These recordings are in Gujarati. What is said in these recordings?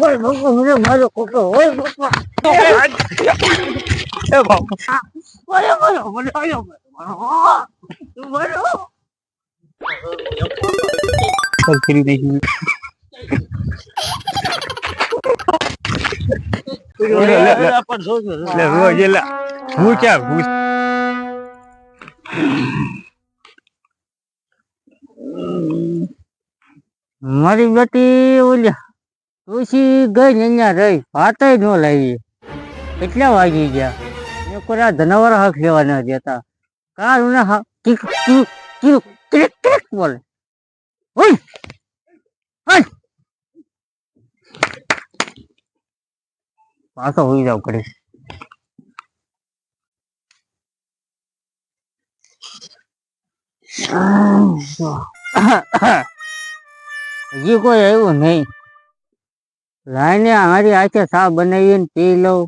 ઓય બાપા મને મારો ખોટો ઓય બાપા એ બાપા. ઓય ઓય મને આયો મારો સર ફરી દઈશું હું ક્યાં મારી બેટી ઓલી તુલસી ગઈ ને અહીંયા રહી ભાતે ન લાવી કેટલા વાગી ગયા? એ કોઈ ધનાવર હક લેવા ન દેતા. કાર ઉને કિક કિક કિક કિક બોલે. ઓય! ઓય! પાછો હોઈ જાવ કરી હજી કોઈ આવ્યું નહીં. લાઈને અમારી આખે સા બનાવીને પી લઉં,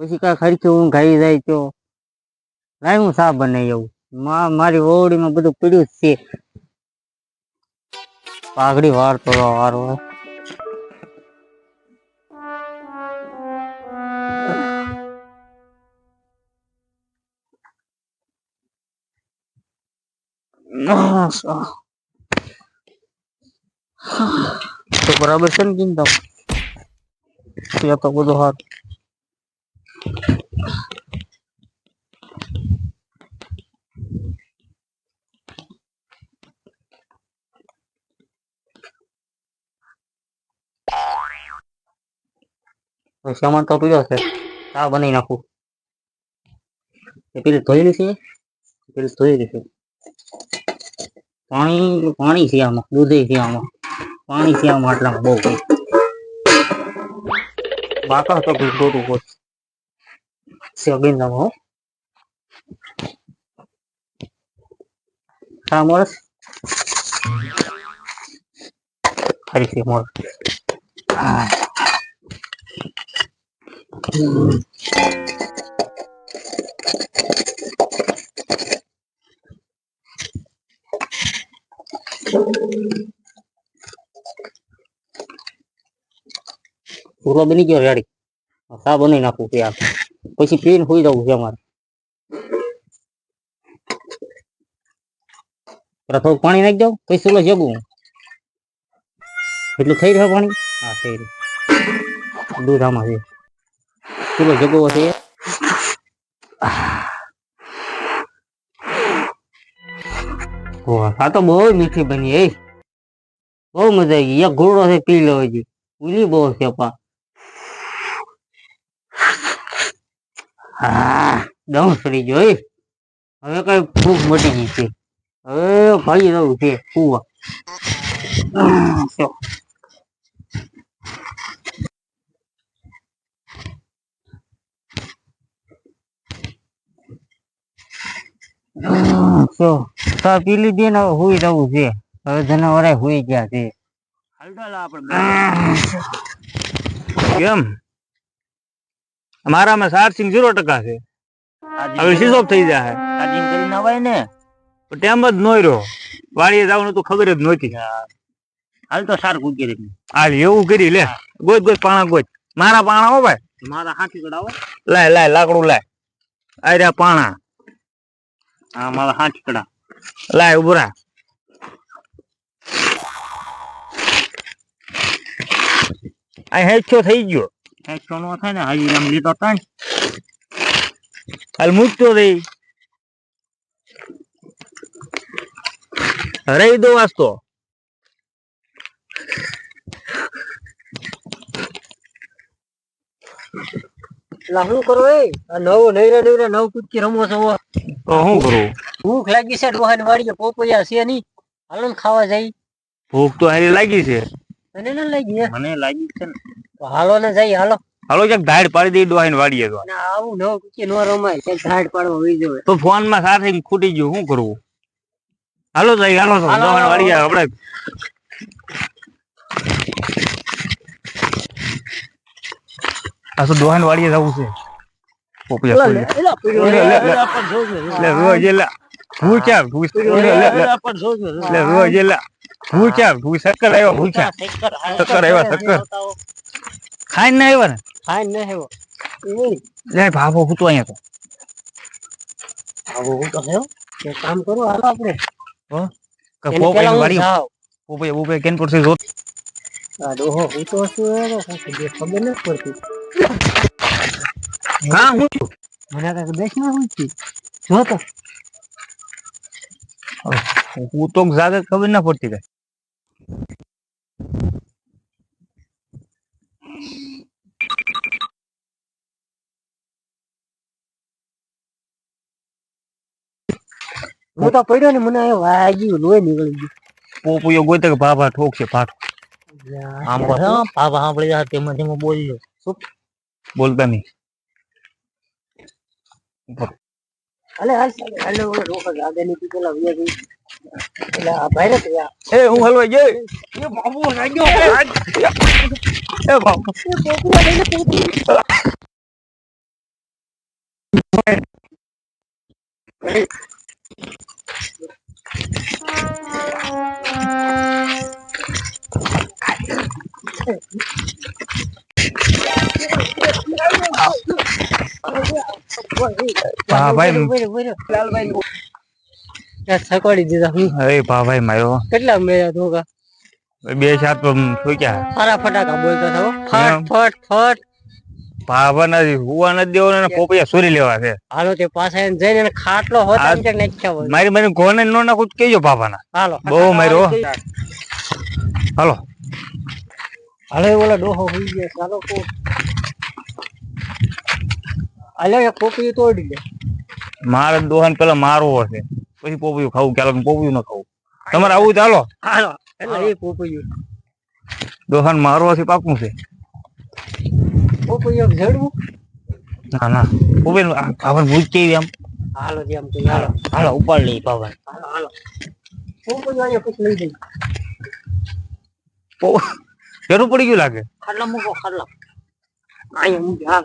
પછી કાંઈ ખર્ચું હું ખાઈ જાય તો. લાઈ હું સા બનાવી આવું? મારી ઓવડીમાં બધું પીડ્યું જ છે. પાઘડી વાળતો વારો તો બરાબર છે ને ચિંતા ત્યાં તો બધો હાથ સામાન તો પીડ્યો છે ચા બનાવી નાખું. પેલી ધોયેલી છે? પેલી ધોયેલી છે. પાણી પાણી છે આમાં, દૂધ છે આમાં. પાણી ત્યાં આમાં આટલામાં બહુ કઈ બાકા તો કોઈ ખોટું ખોટ સેગીન હો. હા મોરસ ફરીથી છે મોરસ હા. પૂરો બની ગયો રેડી. સા બનાવી નાખું ત્યાં પછી પીને સુઈ જવું છે અમારે. થોડું પાણી નાખી દઉં, પછી સુલો જગું એટલું થઈ રહ્યું પાણી? હા, થઈ રહ્યું. દૂધ આમાં છે. સુલો જગવો છે. આ તો બહુ મીઠી બની એ બહુ મજા આવી એક ઘોડો છે, પી લો હજી. ઉલી બહુ છે, પા. હા સડી જોઈ. હવે કઈ ભૂખ મટી ગઈ છે. હવે ફરી રહ્યું છે જો. પી લીધી ને હુઈ જવું છે. હવે જનાવરે હુઈ ગયા છે. કેમ? મારામાં ચાર્જિંગ ઝીરો ટકા છે. હવે સ્વિચ ઓફ થઈ જાય ચાર્જિંગ કરીને અવાય ને. ટેમ જ નોઈ રહ્યો. વાડીએ જવાનું તો ખબર જ નહોતી. હાલ તો સાર કુકી રે હાલ એવું કરી લે. ગોત ગોજ પાણા ગોજ મારા પાણા હો ભાઈ. મારા હાથી કડાવો લાય લાય લાકડું લાય. આર્યા પાણા. હા મારા હાથી કડા લાય ઉભરા આ હેઠો થઈ ગયો. એકસો નો થાય ને હજી આમ લીધો ત્રણ હાલ મૂકતો રહી રહી દો વાસ્તો લાહણું કરો એ આ નવો નૈરા નૈરા નવ કૂદકી રમવો છો તો શું કરું ભૂખ લાગી છે ડોહાની વાડીએ પોપૈયા છે નહીં હાલો ને ખાવા જાય ભૂખ તો હારી લાગી છે તને ન લાગી હે? મને લાગી છે ને તો હાલો ને જઈ હાલો હાલો ક્યાંક ધાડ પાડી દઈ ડોહાઈ વાડીએ તો આવું નવ કૂદકી નો રમાય ક્યાંક ધાડ પાડવા હોય જવે તો ફોનમાં સાથે ખૂટી ગયું શું કરવું હાલો જઈ હાલો તો હાલો, વાડીએ આપણે આ તો ડોહાને વાડીએ જવું છે પોપૈયા લે, લે, રોજ ભૂસ જોજો, રોજ ભૂખ્યા આવ્યા ભૂખ્યા આવ્યા, શક્કર. ખાઈ ને આવ્યા ને? ખાઈ ન હેવો લે ભાભો હું તો અહીંયા તો. આવો હું તો હેવો એક કામ કરો હાલો આપણે. કે એને પોપ પેલા એની હું વાડી જાઉં. પોપે પોપે કેન પર છે જોત આ ડોહો હું તો શું એનો કાંઈ બે ખબર નથી પડતી. હા હું છું. મને કાંઈક દેશમાં હું છું જો તો. હું તો જાગે ખબર ના પડતી કઈ. હું તો પડ્યો ને મને વાગ્યું લોહી નીકળી ગયું. પોપુયો ગોતે કે ભાભા ઠોક છે આમ પર. પાપા સાંભળી જાય તેમાં તેમાં બોલ્યો. બોલતા નહીં. અલે હાલ ઓલો ડોહો જાગે નહીં પેલા વિયા ગઈ એટલે આ ભાઈ રે એ હું હલવાઈ જઈ એ બાબુ લાગ્યો. એ બાબુ. હા, ભાઈ. ત્યાં થકવાડી દીધા હવે ભાભાઈ માયો. કેટલા મેળ્યા ધોકા? બે ચાર તો ઠોક્યા ફટાકા બોલતા થો ફટ ફટ ફટ ભાભા નથી હુવા નથી દેવાનો ને પોપૈયા સોરી લેવા છે. હાલો તે પાછા જઈને એને ખાટલો હોતા આ- ને નાખ્યા હોય. મારી મારી કોને નો નાખું તો કેજો ભાભાના. હાલો બહુ માર્યો. હાલો. હાલો. ઓલા ડોહો હોઈ ગયો ચાલો કો. હાલો એક પોપી તોડી લે. મારે દોહન પેલા મારવો છે. પછી પોપૈયું ખાવું ક્યારે પોપૈયું ન ખાવું. તમારે આવું ચાલો હાલો. એ પોપૈયું. દોહન મારવાથી પાકું છે. પોપૈયું ના ના. પોપૈયું ભાભા ભૂજ કેવી આમ? હાલો જેમ કે હાલો. હાલો ઉપાડ લઈ ભાભા હાલો હાલો. પોપૈયું અહીંયા પછી લઈ જઈ જરૂર પડી ગયું લાગે? ખાટલા મૂકો ખાટલા. અહીંયા મૂકી હાલ.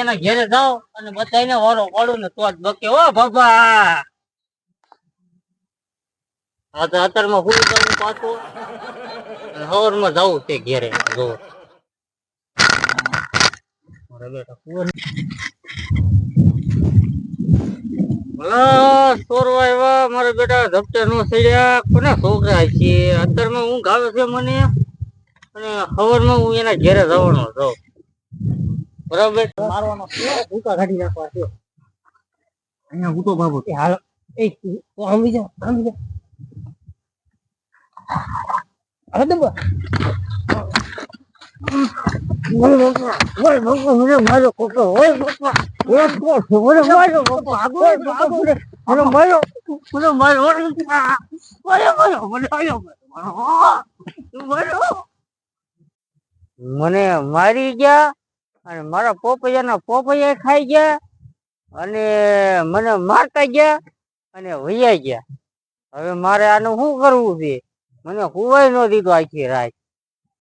એના ઘેરે જાઓ અને બધાને વારો પાડું ને તો જ બકે. ઓ બાબા હા તો અત્યારમાં હું જવું પાછું. સવારમાં જાવું તે ઘેરે. જો. મારા બેટા ધપટે નો સડ્યા કોના છોકરા છે? અત્યારમાં ઊંઘ આવે છે મને. અને સવારમાં હું એના ઘેરે જવાનો છું. બરાબર? મારવાનો ભૂકા કાઢી નાખવા છે? અહીંયા હું તો બાબુ હાલો. એ તું આંબી જા આંબી જા. હાલો દબા કોકો મારો. મને મારી ગયા? અને મારા પોપૈયાના પોપૈયા ખાઈ ગયા અને મને મારતા ગયા અને વૈયા ગયા. હવે મારે આનું શું કરવું છે? મને હુવાય ન દીધું આખી રાત.